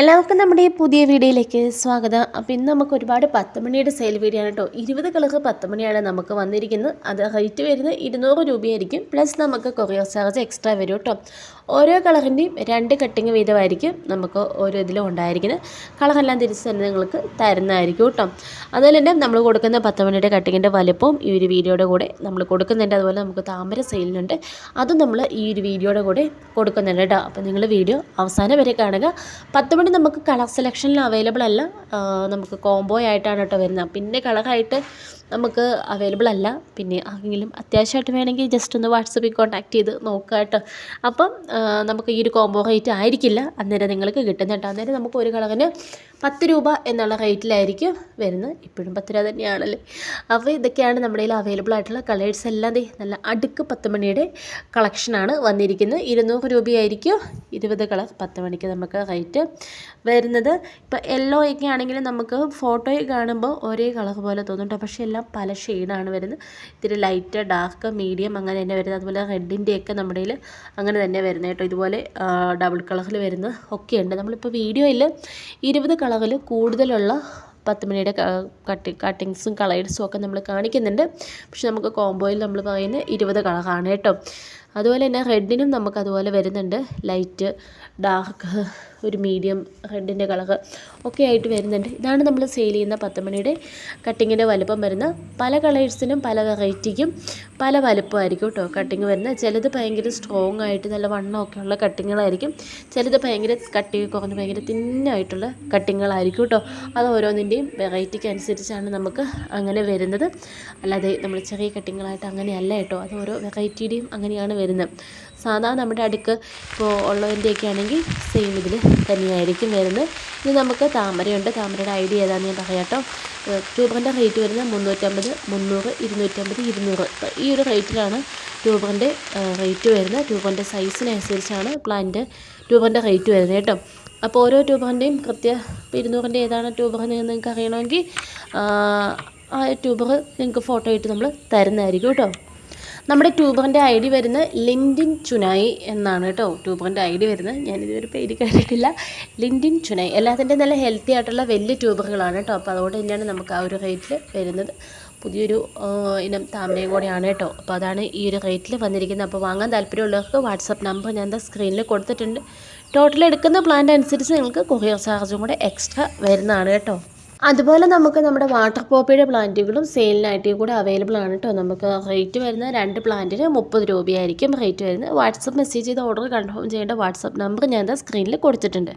എല്ലാവർക്കും നമ്മുടെ പുതിയ വീഡിയോയിലേക്ക് സ്വാഗതം. അപ്പോൾ ഇന്ന് നമുക്ക് ഒരുപാട് പത്ത് മണിയുടെ സെയിൽ വീഡിയോ ആണ് കേട്ടോ. ഇരുപത് കളർ പത്ത് മണിയാണ് നമുക്ക് വന്നിരിക്കുന്നത്. അത് റേറ്റ് വരുന്നത് ഇരുന്നൂറ് രൂപയായിരിക്കും. പ്ലസ് നമുക്ക് കൊറിയർ ചാർജ് എക്സ്ട്രാ വരും കേട്ടോ. ഓരോ കളറിന്റെയും രണ്ട് കട്ടിങ് വീതമായിരിക്കും നമുക്ക് ഓരോ ഇതിലും ഉണ്ടായിരിക്കുന്നത്. കളറെല്ലാം തിരിച്ച് തന്നെ നിങ്ങൾക്ക് തരുന്നതായിരിക്കും കേട്ടോ. അതുപോലെ തന്നെ നമ്മൾ കൊടുക്കുന്ന പത്ത് മണിയുടെ കട്ടിങ്ങിന്റെ വലിപ്പവും ഈ ഒരു വീഡിയോയുടെ കൂടെ നമ്മൾ കൊടുക്കുന്നുണ്ട്. അതുപോലെ നമുക്ക് താമര സെയിലിനുണ്ട്. അതും നമ്മൾ ഈ ഒരു വീഡിയോയുടെ കൂടെ കൊടുക്കുന്നുണ്ട് കേട്ടോ. അപ്പോൾ നിങ്ങൾ വീഡിയോ അവസാനം വരെ കാണുക. പത്ത് മണി നമുക്ക് കളർ സെലക്ഷനിൽ അവൈലബിൾ അല്ല. നമുക്ക് കോംബോ ആയിട്ടാണ് കേട്ടോ വരുന്നത്. പിന്നെ കളറായിട്ട് നമുക്ക് അവൈലബിൾ അല്ല. പിന്നെ ആരെങ്കിലും അത്യാവശ്യമായിട്ട് വേണമെങ്കിൽ ജസ്റ്റ് ഒന്ന് വാട്സപ്പിൽ കോൺടാക്ട് ചെയ്ത് നോക്കുക കേട്ടോ. അപ്പം നമുക്ക് ഈ ഒരു കോംബോ റേറ്റ് ആയിരിക്കില്ല. അന്നേരം നിങ്ങൾക്ക് കിട്ടുന്നത് കേട്ടോ അന്നേരം നമുക്ക് ഒരു കളറിന് പത്ത് രൂപ എന്നുള്ള റേറ്റിലായിരിക്കും വരുന്നത്. ഇപ്പോഴും പത്ത് രൂപ തന്നെയാണല്ലേ? അപ്പോൾ ഇതൊക്കെയാണ് നമ്മുടെ കയ്യിൽ അവൈലബിൾ ആയിട്ടുള്ള കളേഴ്സ് എല്ലാം നല്ല അടുക്ക് പത്ത് മണിയുടെ കളക്ഷനാണ് വന്നിരിക്കുന്നത്. ഇരുന്നൂറ് രൂപയായിരിക്കും. ഇരുപത് കളർ പത്ത് മണിക്ക് നമുക്ക് റേറ്റ് വരുന്നത്. ഇപ്പോൾ യെല്ലോ ഒക്കെ ആണെങ്കിൽ നമുക്ക് ഫോട്ടോയിൽ കാണുമ്പോൾ ഒരേ കളർ പോലെ തോന്നുന്നുണ്ട്. പക്ഷേ എല്ലാം പല ഷെയ്ഡാണ് വരുന്നത്. ഇത്തിരി ലൈറ്റ് ഡാർക്ക് മീഡിയം അങ്ങനെ തന്നെ വരുന്നത്. അതുപോലെ റെഡിന്റെയൊക്കെ നമ്മുടെ കയ്യിൽ അങ്ങനെ തന്നെ വരുന്നത് കേട്ടോ. ഇതുപോലെ ഡബിൾ കളറിൽ വരുന്ന ഒക്കെയുണ്ട് നമ്മളിപ്പോൾ വീഡിയോയിൽ ഇരുപത് കളറിൽ കൂടുതലുള്ള പത്ത് മണിയുടെ കട്ടി കട്ടിങ്സും കളേഴ്സും ഒക്കെ നമ്മൾ കാണിക്കുന്നുണ്ട്. പക്ഷെ നമുക്ക് കോംബോയിൽ നമ്മൾ പറയുന്നത് ഇരുപത് കളറാണ് കേട്ടോ. അതുപോലെ തന്നെ റെഡിനും നമുക്ക് അതുപോലെ വരുന്നുണ്ട്. ലൈറ്റ് ഡാർക്ക് ഒരു മീഡിയം റെഡിന്റെ കളർ ഒക്കെ ആയിട്ട് വരുന്നുണ്ട്. ഇതാണ് നമ്മൾ സെയിൽ ചെയ്യുന്ന പത്ത് മണിയുടെ കട്ടിങ്ങിന്റെ വലുപ്പം വരുന്ന പല കളേഴ്സിനും പല വെറൈറ്റിക്കും പല വലുപ്പമായിരിക്കും കേട്ടോ കട്ടിങ് വരുന്നത്. ചിലത് ഭയങ്കര സ്ട്രോങ് ആയിട്ട് നല്ല വണ്ണമൊക്കെ ഉള്ള കട്ടിങ്ങുകളായിരിക്കും ചിലത് ഭയങ്കര കട്ടി കുറഞ്ഞ് ഭയങ്കര തിന്നായിട്ടുള്ള കട്ടിങ്ങുകളായിരിക്കും കേട്ടോ അത് ഓരോന്നിന്റെയും വെറൈറ്റിക്ക് അനുസരിച്ചാണ് നമുക്ക് അങ്ങനെ വരുന്നത്. അല്ലാതെ നമ്മൾ ചെറിയ കട്ടിങ്ങുകളായിട്ട് അങ്ങനെയല്ല കേട്ടോ അത് ഓരോ വെറൈറ്റിയുടെയും അങ്ങനെയാണ് വരുന്നത്. സാധാ നമ്മുടെ അടുക്ക് ഇപ്പോൾ ഉള്ളതിന്റെയൊക്കെ ആണെങ്കിൽ സെയിം ഇതിൽ തന്നെയായിരിക്കും വരുന്നത്. ഇത് നമുക്ക് താമരയുണ്ട്. താമരയുടെ ഐഡിയ ഏതാണെന്ന് ഞാൻ പറയാം കേട്ടോ. റേറ്റ് വരുന്നത് മുന്നൂറ്റമ്പത് മുന്നൂറ് ഇരുന്നൂറ്റമ്പത് ഇരുന്നൂറ്. ഈ ഒരു റേറ്റിലാണ് ട്യൂബറിന്റെ റേറ്റ് വരുന്നത്. ട്യൂബറിന്റെ സൈസിനനുസരിച്ചാണ് പ്ലാന്റ് ട്യൂബറിന്റെ റേറ്റ് വരുന്നത് കേട്ടോ. അപ്പോൾ ഓരോ ട്യൂബറിന്റെയും കൃത്യ ഇപ്പോൾ ഇരുന്നൂറിന്റെ ഏതാണ് ട്യൂബർ എന്ന് നിങ്ങൾക്ക് അറിയണമെങ്കിൽ ആ ട്യൂബർ നിങ്ങൾക്ക് ഫോട്ടോ ഇട്ട് നമ്മൾ തരുന്നതായിരിക്കും കേട്ടോ. നമ്മുടെ ട്യൂബറിന്റെ ഐ ഡി വരുന്നത് ലിൻഡിൻ ചുനായി എന്നാണ് കേട്ടോ. ട്യൂബറിന്റെ ഐ ഡി വരുന്നത്. ഞാനിതുവരെ പേര് കേട്ടിട്ടില്ല. ലിൻഡിൻ ചുനായി. എല്ലാത്തിന്റെയും നല്ല ഹെൽത്തി ആയിട്ടുള്ള വലിയ ട്യൂബറുകളാണ് കേട്ടോ. അപ്പോൾ അതുകൊണ്ട് തന്നെയാണ് നമുക്ക് ആ ഒരു റേറ്റിൽ വരുന്നത്. പുതിയൊരു ഇനം താമരയും കൂടെയാണ് കേട്ടോ. അപ്പോൾ അതാണ് ഈ ഒരു റേറ്റിൽ വന്നിരിക്കുന്നത്. അപ്പോൾ വാങ്ങാൻ താല്പര്യമുള്ളവർക്ക് വാട്സപ്പ് നമ്പർ ഞാൻ എന്താ സ്ക്രീനിൽ കൊടുത്തിട്ടുണ്ട്. ടോട്ടൽ എടുക്കുന്ന പ്ലാൻ അനുസരിച്ച് നിങ്ങൾക്ക് കൊറിയർ ചാർജും കൂടെ എക്സ്ട്രാ വരുന്നതാണ് കേട്ടോ. അതുപോലെ നമുക്ക് നമ്മുടെ വാട്ടർ പോപ്പിയുടെ പ്ലാന്റുകളും സെയിലിനായിട്ട് കൂടെ അവൈലബിൾ ആണ് കേട്ടോ നമുക്ക് റേറ്റ് വരുന്ന രണ്ട് പ്ലാന്റിന് മുപ്പത് രൂപയായിരിക്കും. റേറ്റ് വരുന്നത് വാട്സപ്പ് മെസ്സേജ് ചെയ്ത് ഓർഡർ കൺഫേം ചെയ്യേണ്ട വാട്സപ്പ് നമ്പർ ഞാൻ സ്ക്രീനിൽ കൊടുത്തിട്ടുണ്ട്.